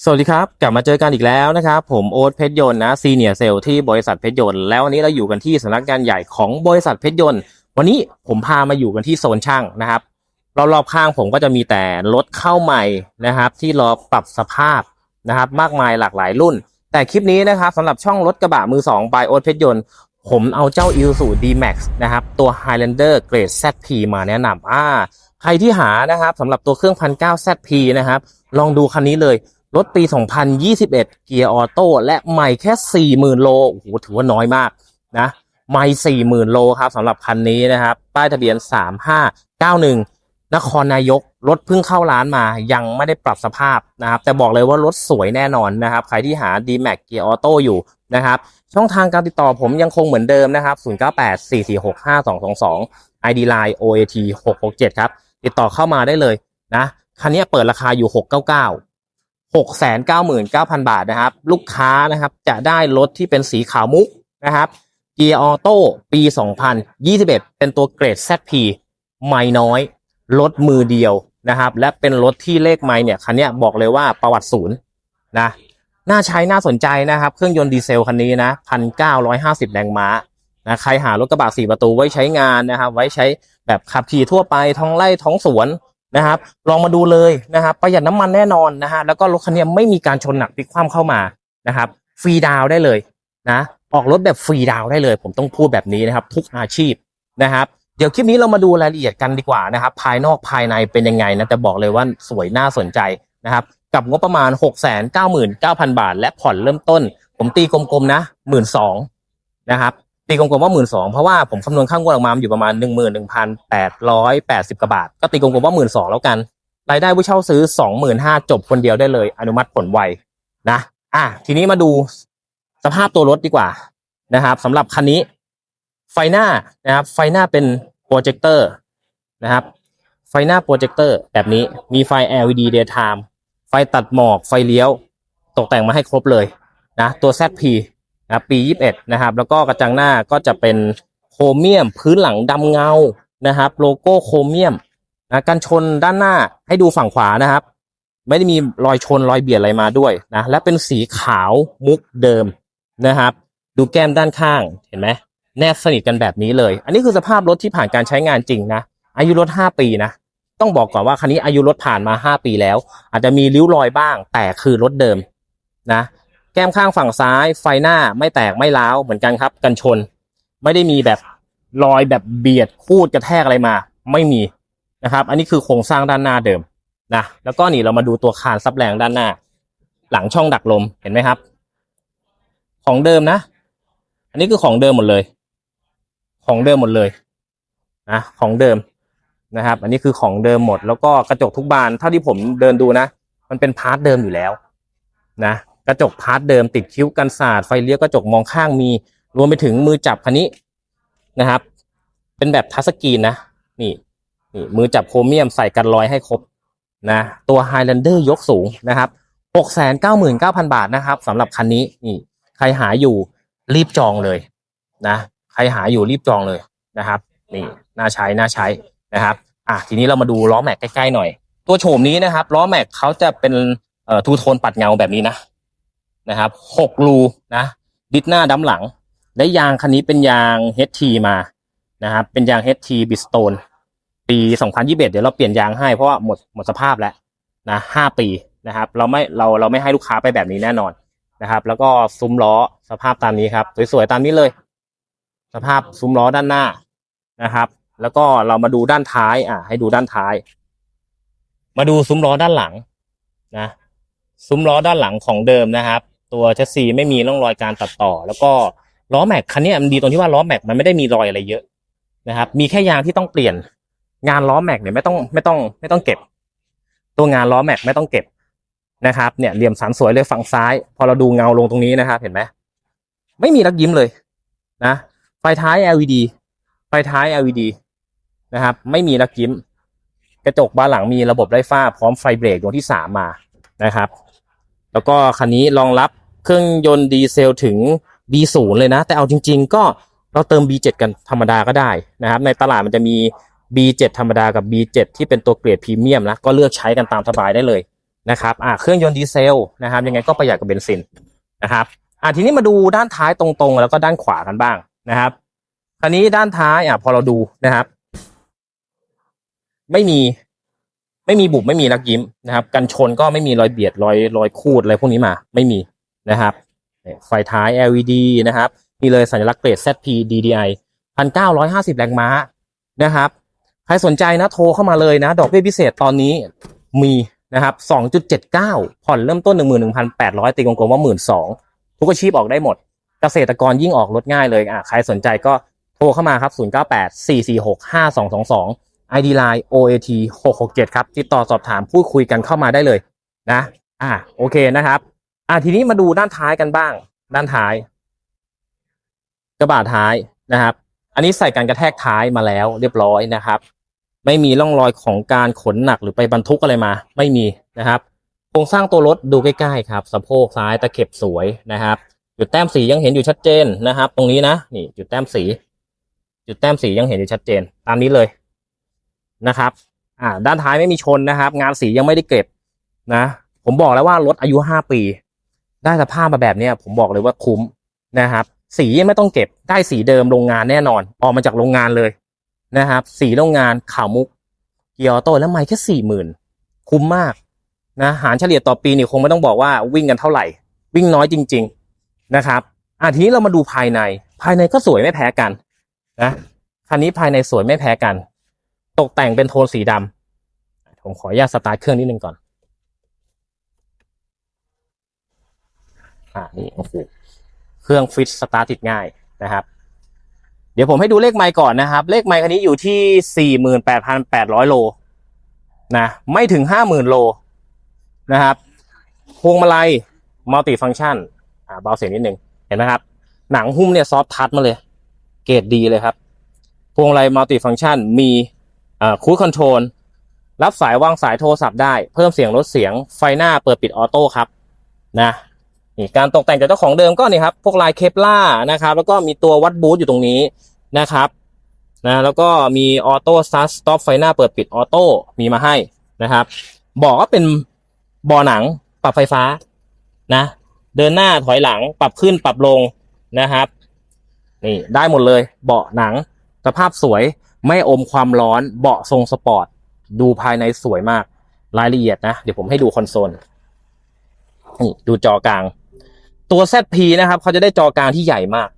สวัสดีครับ กลับมาเจอกันอีกแล้วนะครับ ผมโอ๊ตเพชรยนต์นะซีเนียร์เซลที่บริษัทเพชรยนต์แล้ววันนี้เราอยู่กันที่สำนักงานใหญ่ของบริษัทเพชรยนต์วันนี้ผมพามาอยู่กันที่โซนช่างนะครับรอบๆข้างผมก็จะมีแต่รถเข้าใหม่นะครับ ที่รอปรับสภาพนะครับ มากมายหลากหลายรุ่น แต่คลิปนี้นะครับสำหรับช่องรถกระบะมือ2 by โอ๊ตเพชรยนต์ผมเอาเจ้า i s u D-Max นะครับตัว Highlander Grade ZP มาแนะนำอ่าใครที่หานะครับสำหรับตัวเครื่อง 1,900 ZP นะครับลองดูคันนี้เลย รถปี 2021 เกียร์ออโต้และใหม่แค่ 40,000 โล โอ้โห ถือว่าน้อยมากนะใหม่40,000 โลครับสำหรับคันนี้นะครับ ป้ายทะเบียน 3591 นครนายก รถเพิ่งเข้าร้านมายังไม่ได้ปรับสภาพนะครับ แต่บอกเลยว่ารถสวยแน่นอนนะครับ ใครที่หา D-Max เกียร์ออโต้อยู่นะครับ ช่องทางการติดต่อผมยังคงเหมือนเดิมนะครับ 0984465222 ID Line OAT 667 ครับ ติดต่อเข้ามาได้เลยนะ คันนี้เปิดราคาอยู่ 699 699,000 บาทนะครับ ลูกค้านะครับจะได้รถที่เป็นสีขาวมุกนะครับเกียร์ออโต้ปี 2021 เป็นตัวเกรด ZP ไม่น้อย รถมือเดียวนะครับ และเป็นรถที่เลขไม้เนี่ยคันนี้บอกเลยว่าประวัติศูนย์นะน่าใช้น่าสนใจนะครับ เครื่องยนต์ดีเซลคันนี้นะ1,950แรงม้านะใครหารถกระบะสี่ประตูไว้ใช้งานนะครับ ไว้ใช้แบบขับขี่ทั่วไปท้องไร่ท้องสวน นะครับ ลองมาดูเลยนะครับประหยัดน้ำมันแน่นอนนะฮะแล้วก็รถคันนี้ไม่มีการชนหนักพลิกคว่ำเข้ามานะครับ ฟรีดาวได้เลยนะ ออกรถแบบฟรีดาวได้เลย ผมต้องพูดแบบนี้นะครับ ทุกอาชีพนะครับ เดี๋ยวคลิปนี้เรามาดูรายละเอียดกันดีกว่านะครับ ภายนอกภายในเป็นยังไงนะแต่บอกเลยว่าสวยน่าสนใจนะครับกับงบประมาณ 6 9 9 0 0 0 บาท และผ่อนเริ่มต้น ผมตีกลมๆนะหมื่นสองนะครับ ตีกลมๆว่าหมื่นสองเพราะว่าผมคำนวณข้างงวดออกมาอยู่ประมาณหนึ่งหมื่นหนึ่งพันแปดร้อยแปดสิบกว่าบาท ก็ตีกลมๆว่าหมื่นสองแล้วกันรายได้ผู้เช่าซื้อสองหมื่นห้าจบคนเดียวได้เลย อนุมัติผลไวนะ อะทีนี้มาดูสภาพตัวรถดีกว่านะครับสำหรับคันนี้ ไฟหน้านะครับ ไฟหน้าเป็นโปรเจคเตอร์นะครับไฟหน้าโปรเจคเตอร์แบบนี้มีไฟ LED daytime ไฟตัดหมอกไฟเลี้ยว ตกแต่งมาให้ครบเลยนะตัว ZP นะปี 21 นะครับ แล้วก็กระจังหน้าก็จะเป็นโครเมียม พื้นหลังดำเงานะครับ โลโก้โครเมียมนะกันชนด้านหน้าให้ดูฝั่งขวานะครับ ไม่ได้มีรอยชนรอยเบียดอะไรมาด้วยนะและเป็นสีขาวมุกเดิมนะครับ ดูแก้มด้านข้างเห็นไหมแนบสนิทกันแบบนี้เลย อันนี้คือสภาพรถที่ผ่านการใช้งานจริงนะ อายุรถ 5 ปีนะ ต้องบอกก่อนว่าคันนี้อายุรถผ่านมา 5 ปีแล้ว อาจจะมีริ้วรอยบ้าง แต่คือรถเดิมนะ แก้มข้างฝั่งซ้ายไฟหน้าไม่แตกไม่ร้าวเหมือนกันครับ กันชน ไม่ได้มีแบบรอยแบบเบียดคูดกระแทกอะไรมา ไม่มีนะครับ อันนี้คือโครงสร้างด้านหน้าเดิมนะแล้วก็นี่เรามาดูตัวคานซับแรงด้านหน้า หลังช่องดักลมเห็นไหมครับ ของเดิมนะ อันนี้คือของเดิมหมดเลย ของเดิมหมดเลยนะของเดิมนะครับ อันนี้คือของเดิมหมด แล้วก็กระจกทุกบานเท่าที่ผมเดินดูนะ มันเป็นพาร์ทเดิมอยู่แล้วนะ กระจกพาร์ทเดิมติดคิ้วกันสาดไฟเลี้ยวกระจกมองข้างมี รวมไปถึงมือจับคันนี้นะครับ เป็นแบบทัชสกรีนนะนี่นี่มือจับโครเมียมใส่กันรอยให้ครบนะตัว Highlander ยกสูงนะครับ 699,000 บาทนะครับสำหรับคันนี้นี่ใครหาอยู่รีบจองเลยนะใครหาอยู่รีบจองเลยนะครับ นี่น่าใช้น่าใช้นะครับอะทีนี้เรามาดูล้อแม็กใกล้ๆหน่อย ตัวโฉมนี้นะครับล้อแม็กเขาจะเป็นเอ่อทูโทนปัดเงาแบบนี้นะ นะครับหกรูนะดิสหน้าดั้มหลัง และยางคันนี้เป็นยาง HT มานะครับเป็นยาง HT b i s t o n e ปี 2021 เดี๋ยวเราเปลี่ยนยางให้เพราะว่าหมดหมดสภาพแล้วนะห้าปีนะครับ เราไม่เราเราไม่ให้ลูกค้าไปแบบนี้แน่นอนนะครับ แล้วก็ซุ้มล้อสภาพตามนี้ครับ สวยๆตามนี้เลย สภาพซุ้มล้อด้านหน้านะครับ แล้วก็เรามาดูด้านท้าย อะ ให้ดูด้านท้าย มาดูซุ้มล้อด้านหลังนะซุ้มล้อด้านหลังของเดิมนะครับ ตัวแชสซีไม่มีร่องรอยการตัดต่อ แล้วก็ล้อแม็กคันนี้มันดีตรงที่ว่าล้อแม็กมันไม่ได้มีรอยอะไรเยอะนะครับ มีแค่ยางที่ต้องเปลี่ยน งานล้อแม็กเนี่ยไม่ต้องไม่ต้องไม่ต้องเก็บ ตัวงานล้อแม็กไม่ต้องเก็บนะครับเนี่ยเหลี่ยมสันสวยเลยฝั่งซ้าย พอเราดูเงาลงตรงนี้นะครับ เห็นไหมไม่มีรักยิ้มเลยนะไฟท้าย LED ไฟท้าย LED นะครับ ไม่มีรักยิ้ม กระจกบานหลังมีระบบไร้ฝ้า พร้อมไฟเบรกดวงที่สามมานะครับ แล้วก็คันนี้รองรับ เครื่องยนต์ดีเซลถึง B0 เลยนะ แต่เอาจริง ๆ ก็เราเติม B7 กันธรรมดาก็ได้นะครับ ในตลาดมันจะมี B7 ธรรมดากับ B7 ที่เป็นตัวเกรดพรีเมียมนะก็เลือกใช้กันตามสบายได้เลยนะครับอ่าเครื่องยนต์ดีเซลนะครับ ยังไงก็ประหยัดกว่าเบนซินนะครับอ่าทีนี้มาดูด้านท้ายตรงๆ แล้วก็ด้านขวากันบ้างนะครับคราวนี้ด้านท้ายอะพอเราดูนะครับ ไม่มีไม่มีบุบไม่มีรักยิ้มนะครับ กันชนก็ไม่มีรอยเบียดรอยรอยคูดอะไรพวกนี้มา ไม่มี นะครับไฟท้าย LED นะครับมีเลยสัญลักษณ์เกรด ZP DDI 1,950 แรงม้านะครับ ใครสนใจนะโทรเข้ามาเลยนะ ดอกเบี้ยพิเศษตอนนี้มีนะครับ 2.79 ผ่อนเริ่มต้น 11,800 ตีกลมๆว่า 12,000 ทุกอาชีพออกได้หมด เกษตรกรยิ่งออกลดง่ายเลยอะใครสนใจก็โทรเข้ามาครับ 098 446 5222 ID Line OAT 667 ครับ ติดต่อสอบถามพูดคุยกันเข้ามาได้เลยนะ อะโอเคนะครับ อะทีนี้มาดูด้านท้ายกันบ้าง ด้านท้าย กระบะท้ายนะครับ อันนี้ใส่การกระแทกท้ายมาแล้วเรียบร้อยนะครับ ไม่มีร่องรอยของการขนหนักหรือไปบรรทุกอะไรมา ไม่มีนะครับโครงสร้างตัวรถดูใกล้ๆครับสะโพกซ้ายตะเข็บสวยนะครับ จุดแต้มสียังเห็นอยู่ชัดเจนนะครับ ตรงนี้นะนี่ จุดแต้มสี จุดแต้มสียังเห็นอยู่ชัดเจน ตามนี้เลยนะครับ อ่า ด้านท้ายไม่มีชนนะครับ งานสียังไม่ได้เก็บนะ ผมบอกแล้วว่ารถอายุห้าปี ได้สภาพมาแบบนี้ผมบอกเลยว่าคุ้มนะครับ สีไม่ต้องเก็บได้สีเดิมโรงงานแน่นอน ออกมาจากโรงงานเลยนะครับ สีโรงงานขาวมุกเกียร์โตแล้วไม่แค่สี่หมื่นคุ้มมากนะหารเฉลี่ยต่อปีนี่คงไม่ต้องบอกว่าวิ่งกันเท่าไหร่ วิ่งน้อยจริง ๆนะครับอะทีนี้เรามาดูภายใน ภายในก็สวยไม่แพ้กันนะคันนี้ภายในสวยไม่แพ้กัน ตกแต่งเป็นโทนสีดำผมขออนุญาตสตาร์ทเครื่องนิดนึงก่อน อ่านี่โอ้โหเครื่องฟิตสตาร์ทติดง่ายนะครับ เดี๋ยวผมให้ดูเลขไมล์ก่อนนะครับ เลขไมล์คันนี้อยู่ที่สี่หมื่นแปดพันแปดร้อยโลนะไม่ถึงห้าหมื่นโลนะครับพวงมาลัยมัลติฟัง c t ชันอ่าเบาเสียงนิดนึงเห็นไหมครับ หนังหุ้มเนี่ยซอฟทัชมาเลย เกรดดีเลยครับ พวงมาลัยมัลติฟัง c t ชันมีอ่าคูดคอนโทรลรับสายวางสายโทรศัพท์ได้ เพิ่มเสียงลดเสียงไฟหน้าเปิดปิดออโต้ครับนะ นี่การตกแต่งจากเจ้าของเดิมก็นี่ครับ พวกลายเคปล่านะครับ แล้วก็มีตัววัดบูทอยู่ตรงนี้นะครับนะแล้วก็มีออโต้สตาร์ทสต็อปไฟหน้าเปิดปิดออโต้มีมาให้นะครับเบอกก็เป็นเบาะหนังปรับไฟฟ้านะ เดินหน้าถอยหลังปรับขึ้นปรับลงนะครับ นี่ได้หมดเลย เบาะหนัง สภาพสวยไม่อมความร้อน เบาะทรงสปอร์ต ดูภายในสวยมาก รายละเอียดนะ เดี๋ยวผมให้ดูคอนโซลนี่ดูจอกลาง ตัว ZP นะครับเขาจะได้จอกลางที่ใหญ่มาก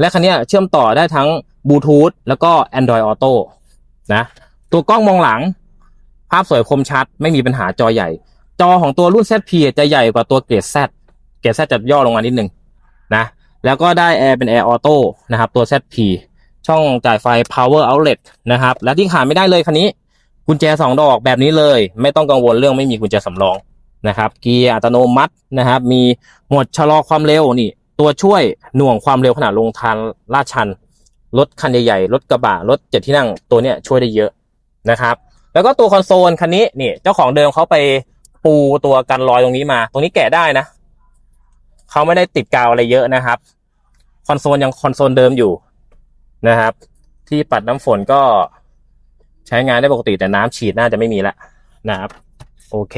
และคันนี้เชื่อมต่อได้ทั้งบลูทูธแล้วก็ Android Auto นะตัวกล้องมองหลัง ภาพสวยคมชัด ไม่มีปัญหาจอใหญ่ จอของตัวรุ่น ZP จะใหญ่กว่าตัวเกรด Z เกรด Z จะย่อลงมานิดนึงนะแล้วก็ได้ Air เป็น Air Auto นะครับตัว ZP ช่องจ่ายไฟ Power Outlet นะครับ และที่ขาดไม่ได้เลยคันนี้ กุญแจสองดอกแบบนี้เลย ไม่ต้องกังวลเรื่องไม่มีกุญแจสำรอง นะครับเกียร์อัตโนมัตินะครับ มีหมดชะลอความเร็วนี่ ตัวช่วยหน่วงความเร็วขณะลงทางลาดชันรถคันใหญ่ๆรถกระบะรถเจ็ดที่นั่งตัวเนี้ยช่วยได้เยอะนะครับ แล้วก็ตัวคอนโซลคันนี้นี่เจ้าของเดิมเขาไปปูตัวกันรอยตรงนี้มา ตรงนี้แกะได้นะเขาไม่ได้ติดกาวอะไรเยอะนะครับ คอนโซลยังคอนโซลเดิมอยู่นะครับ ที่ปัดน้ำฝนก็ใช้งานได้ปกติแต่น้ำฉีดน่าจะไม่มีละนะครับ โอเค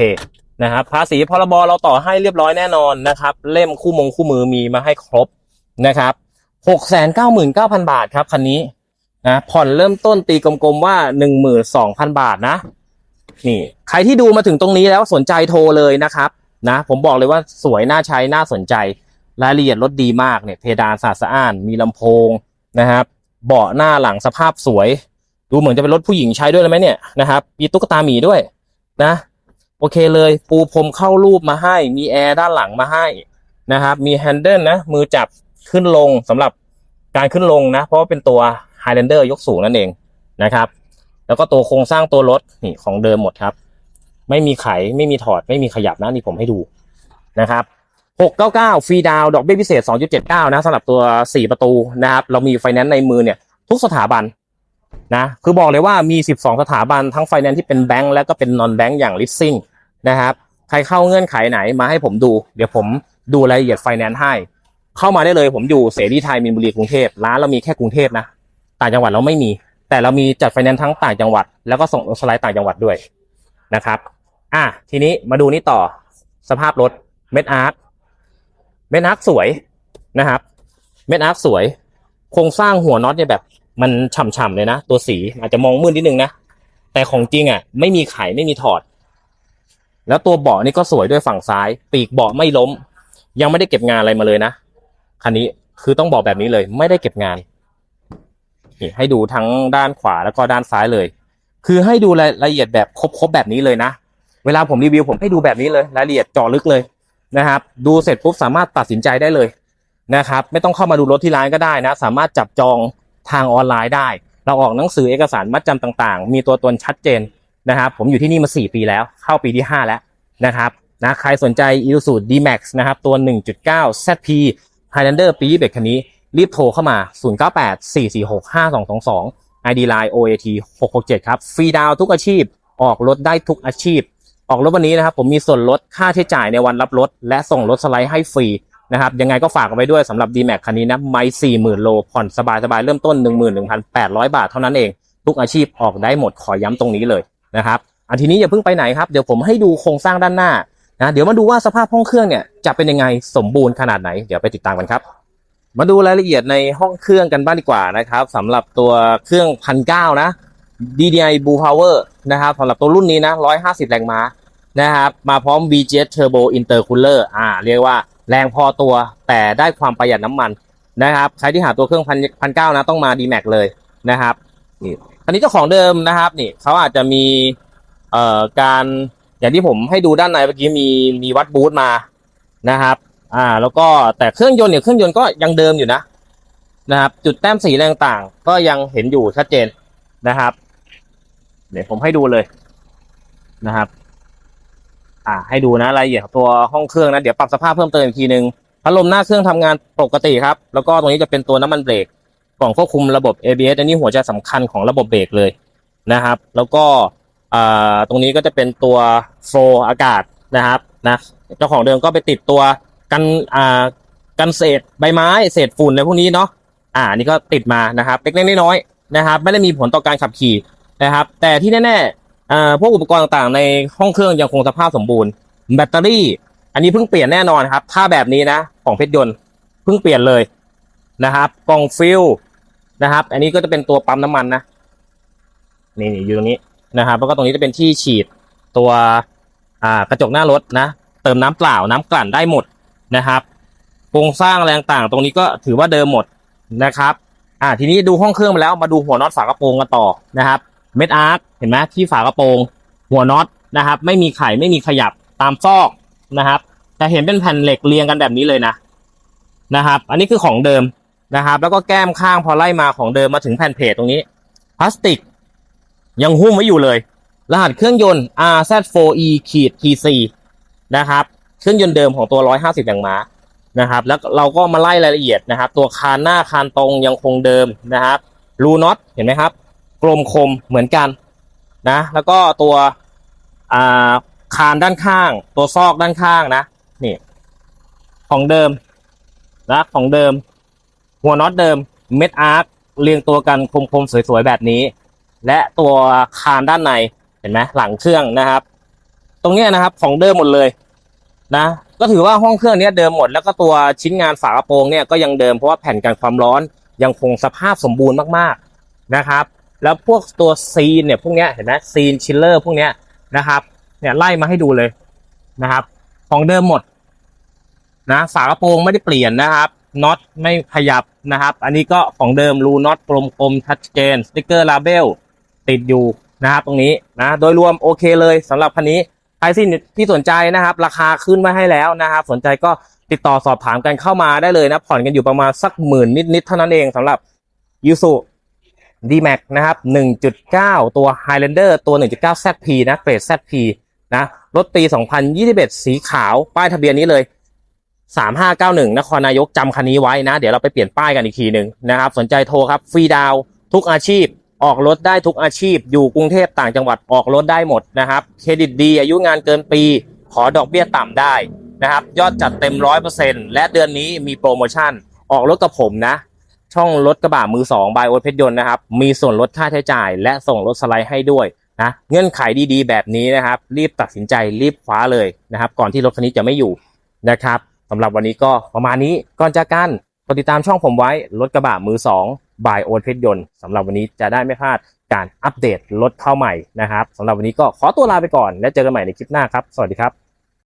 นะครับภาษีพรบเราต่อให้เรียบร้อยแน่นอนนะครับ เล่มคู่มงคู่มือมีมาให้ครบนะครับหกแสนเก้าหมื่นเก้าพันบาทครับคันนี้นะผ่อนเริ่มต้นตีกลมๆว่าหนึ่งหมื่นสองพันบาทนะนี่ ใครที่ดูมาถึงตรงนี้แล้วสนใจโทรเลยนะครับนะผมบอกเลยว่าสวยน่าใช้น่าสนใจรายละเอียดรถดีมากเนี่ยเพดานสะอาดสะอ้าน มีลำโพงนะครับเบาะหน้าหลังสภาพสวย ดูเหมือนจะเป็นรถผู้หญิงใช้ด้วยเลยไหมเนี่ยนะครับมีตุ๊กตาหมีด้วยนะ โอเคเลย ปูพรมเข้ารูปมาให้ มีแอร์ด้านหลังมาให้นะครับ มีแฮนเดิลนะ มือจับขึ้นลงสำหรับการขึ้นลงนะ เพราะว่าเป็นตัว Highlander ยกสูงนั่นเองนะครับ แล้วก็ตัวโครงสร้างตัวรถนี่ของเดิมหมดครับ ไม่มีไขไม่มีถอดไม่มีขยับนะนี่ผมให้ดูนะครับ699 ฟรีดาวดอกเบี้ยพิเศษ 2.79 นะสำหรับตัว 4 ประตูนะครับ เรามีไฟแนนซ์ในมือเนี่ย ทุกสถาบันนะ คือบอกเลยว่ามี 12 สถาบันทั้งไฟแนนซ์ที่เป็นแบงก์และก็เป็นนอนแบงก์อย่างลิสซิ่ง นะครับ ใครเข้าเงื่อนไขไหนมาให้ผมดู เดี๋ยวผมดูรายละเอียดไฟแนนซ์ให้ เข้ามาได้เลยผมอยู่เสรีไทยมินบุรีกรุงเทพร้านเรามีแค่กรุงเทพนะต่างจังหวัดเราไม่มี แต่เรามีจัดไฟแนนซ์ทั้งต่างจังหวัด แล้วก็ส่งสไลด์ต่างจังหวัดด้วยนะครับ อะทีนี้มาดูนี่ต่อสภาพรถเม็ดอาร์คเม็ดอาร์คสวยนะครับ เม็ดอาร์คสวย โครงสร้างหัวน็อตเนี่ยแบบมันฉ่ำๆเลยนะ ตัวสีอาจจะมองมืดนิดนึงนะ แต่ของจริงอะ ไม่มีไขไม่มีถอด แล้วตัวเบาะนี่ก็สวยด้วยฝั่งซ้าย ปีกเบาะไม่ล้ม ยังไม่ได้เก็บงานอะไรมาเลยนะคันนี้คือต้องบอกแบบนี้เลยไม่ได้เก็บงานนี่ให้ดูทั้งด้านขวาแล้วก็ด้านซ้ายเลย คือให้ดูรายละเอียดแบบครบๆแบบนี้เลยนะ เวลาผมรีวิวผมให้ดูแบบนี้เลยรายละเอียดเจาะลึกเลยนะครับ ดูเสร็จปุ๊บสามารถตัดสินใจได้เลยนะครับ ไม่ต้องเข้ามาดูรถที่ร้านก็ได้นะ สามารถจับจองทางออนไลน์ได้ เราออกหนังสือเอกสารมัดจำต่าง ๆ มีตัวตนชัดเจน นะครับผมอยู่ที่นี่มา 4 ปีแล้ว เข้าปีที่ 5 แล้วนะครับนะใครสนใจ i s u D-Max นะครับ ตัว 1.9 ZP Highlander ปี21คันนี้ รีบโทรเข้ามา 0984465222 ID Line OAT 667 ครับ ฟรีดาวทุกอาชีพ ออกรถได้ทุกอาชีพ ออกรถวันนี้นะครับ ผมมีส่วนลดค่าใช้จ่ายในวันรับรถ และส่งรถสไลด์ให้ฟรีนะครับ ยังไงก็ฝากเอาไว้ด้วยสำหรับ D-Max คันนี้นะ ไม่40,000 โล ผ่อนสบายๆ เริ่มต้น 11,800 บาทเท่านั้นเอง ทุกอาชีพออกได้หมด ขอย้ำตรงนี้เลย นะครับอันทีนี้อย่าเพิ่งไปไหนครับเดี๋ยวผมให้ดูโครงสร้างด้านหน้านะเดี๋ยวมาดูว่าสภาพห้องเครื่องเนี่ยจะเป็นยังไงสมบูรณ์ขนาดไหนเดี๋ยวไปติดตามกันครับ มาดูรายละเอียดในห้องเครื่องกันบ้างดีกว่านะครับสำหรับตัวเครื่องพันเก้านะ DDI Blue Power นะครับสำหรับตัวรุ่นนี้นะ 150 แรงม้านะครับมาพร้อม VGS Turbo Intercooler อ่า เรียกว่าแรงพอตัวแต่ได้ความประหยัดน้ำมันนะครับใครที่หาตัวเครื่องพันพันเก้านะต้องมา D-Max เลยนะครับนี่ อันนี้เจ้าของเดิมนะครับนี่เขาอาจจะมีเอ่อการอย่างที่ผมให้ดูด้านในเมื่อกี้มีมีวัดบูทมานะครับ อ่า แล้วก็แต่เครื่องยนต์เนี่ยเครื่องยนต์ก็ยังเดิมอยู่นะนะครับ จุดแต้มสีอะไรต่างก็ยังเห็นอยู่ชัดเจนนะครับเดี๋ยวผมให้ดูเลยนะครับ อ่า ให้ดูนะรายละเอียดของตัวห้องเครื่องนะเดี๋ยวปรับสภาพเพิ่มเติมอีกทีนึงพัดลมหน้าเครื่องทำงานปกติครับ แล้วก็ตรงนี้จะเป็นตัวน้ำมันเบรก ล่องควบคุมระบบ ABS อันนี้หัวใจสำคัญของระบบเบรกเลยนะครับ แล้วก็ตรงนี้ก็จะเป็นตัวโฟอากาศนะครับนะเจ้าของเดิมก็ไปติดตัวกันอ่ากันเศษใบไม้เศษฝุ่นในพวกนี้เนาะอ่านี่ก็ติดมานะครับเล็กๆน้อยๆนะครับ ไม่ได้มีผลต่อการขับขี่นะครับ แต่ที่แน่ๆอ่าพวกอุปกรณ์ต่างๆ ในห้องเครื่องยังคงสภาพสมบูรณ์ แบตเตอรี่ อันนี้เพิ่งเปลี่ยนแน่นอนครับ ถ้าแบบนี้นะของเพชรยนต์เพิ่งเปลี่ยนเลยนะครับกล่องฟิล นะครับ อันนี้ก็จะเป็นตัวปั๊มน้ำมันนะนี่อยู่ตรงนี้นะครับแล้วก็ตรงนี้จะเป็นที่ฉีดตัวอ่ากระจกหน้ารถนะ เติมน้ำเปล่าน้ำกลั่นได้หมดนะครับโครงสร้างแรงต่างตรงนี้ก็ถือว่าเดิมหมดนะครับอ่าทีนี้ดูห้องเครื่องไปแล้วมาดูหัวน็อตฝากระโปรงกันต่อนะครับเม็ดอาร์คเห็นไหมที่ฝากระโปรง หัวน็อตนะครับ ไม่มีไข่ไม่มีขยับตามซอกนะครับจะเห็นเป็นแผ่นเหล็กเรียงกันแบบนี้เลยนะนะครับ อันนี้คือของเดิม นะครับ แล้วก็แก้มข้างพอไล่มาของเดิมมาถึงแผ่นเพจตรงนี้ พลาสติก ยังหุ้มไว้อยู่เลย รหัสเครื่องยนต์ RZ4E ขีด TC นะครับ เครื่องยนต์เดิมของตัว 150แรงม้านะครับ แล้วเราก็มาไล่รายละเอียดนะครับ ตัวคานหน้าคานตรงยังคงเดิมนะครับ รูน็อตเห็นไหมครับ กลมคมเหมือนกันนะ แล้วก็ตัวาคานด้านข้าง ตัวซอกด้านข้างนะ นี่ ของเดิมนะของเดิม หัวน็อตเดิมเม็ดอาร์คเรียงตัวกันคมๆสวยๆแบบนี้ และตัวคานด้านในเห็นไหมหลังเครื่องนะครับ ตรงนี้นะครับของเดิมหมดเลยนะก็ถือว่าห้องเครื่องเนี้ยเดิมหมดแล้วก็ตัวชิ้นงานฝากระโปรงเนี่ยก็ยังเดิมเพราะว่าแผ่นกันความร้อนยังคงสภาพสมบูรณ์มากๆนะครับ แล้วพวกตัวซีนเนี่ยพวกเนี้ยเห็นไหมซีนชิลเลอร์พวกเนี้ยนะครับเนี่ยไล่มาให้ดูเลยนะครับ ของเดิมหมดนะฝากระโปรงไม่ได้เปลี่ยนนะครับ น็อตไม่ขยับนะครับ อันนี้ก็ของเดิมรูน็อตกลมๆชัดเจนสติกเกอร์ลาเบลติดอยู่นะครับตรงนี้นะโดยรวมโอเคเลยสำหรับคันนี้ใครที่ที่สนใจนะครับ ราคาขึ้นไว้ให้แล้วนะครับ สนใจก็ติดต่อสอบถามกันเข้ามาได้เลยนะ ผ่อนกันอยู่ประมาณสักหมื่นนิดๆเท่านั้นเองสำหรับยูสุ D-Max นะครับ 1.9 ตัว Highlander ตัว 1.9 ZP นะเกรด ZP นะรถปี 2021 สีขาว ป้ายทะเบียนนี้เลย 3591นครนายกจำคันนี้ไว้นะ เดี๋ยวเราไปเปลี่ยนป้ายกันอีกทีหนึ่งนะครับ สนใจโทรครับฟรีดาวทุกอาชีพ ออกรถได้ทุกอาชีพ อยู่กรุงเทพต่างจังหวัดออกรถได้หมดนะครับเครดิตดี อายุงานเกินปี ขอดอกเบี้ยต่ำได้นะครับยอดจัดเต็ม100%และเดือนนี้มีโปรโมชั่น ออกรถกับผมนะ ช่องรถกระบะมือ2บายโอเพชรยนต์นะครับมีส่วนลดค่าใช้จ่าย และส่งรถสไลด์ให้ด้วยนะเงื่อนไขดีๆ แบบนี้นะครับ รีบตัดสินใจรีบคว้าเลยนะครับ ก่อนที่รถคันนี้จะไม่อยู่นะครับำหรับวันนี้ก็ประมาณนี้ก่อนจากกันกดติดตามช่องผมไว้รถกระบะมือ2บายโอทเพชรยนต์สำหรับวันนี้จะได้ไม่พลาดการอัปเดตรถเข้าใหม่นะครับสำหรับวันนี้ก็ขอตัวลาไปก่อนและเจอกันใหม่ในคลิปหน้าครับ สวัสดีครับ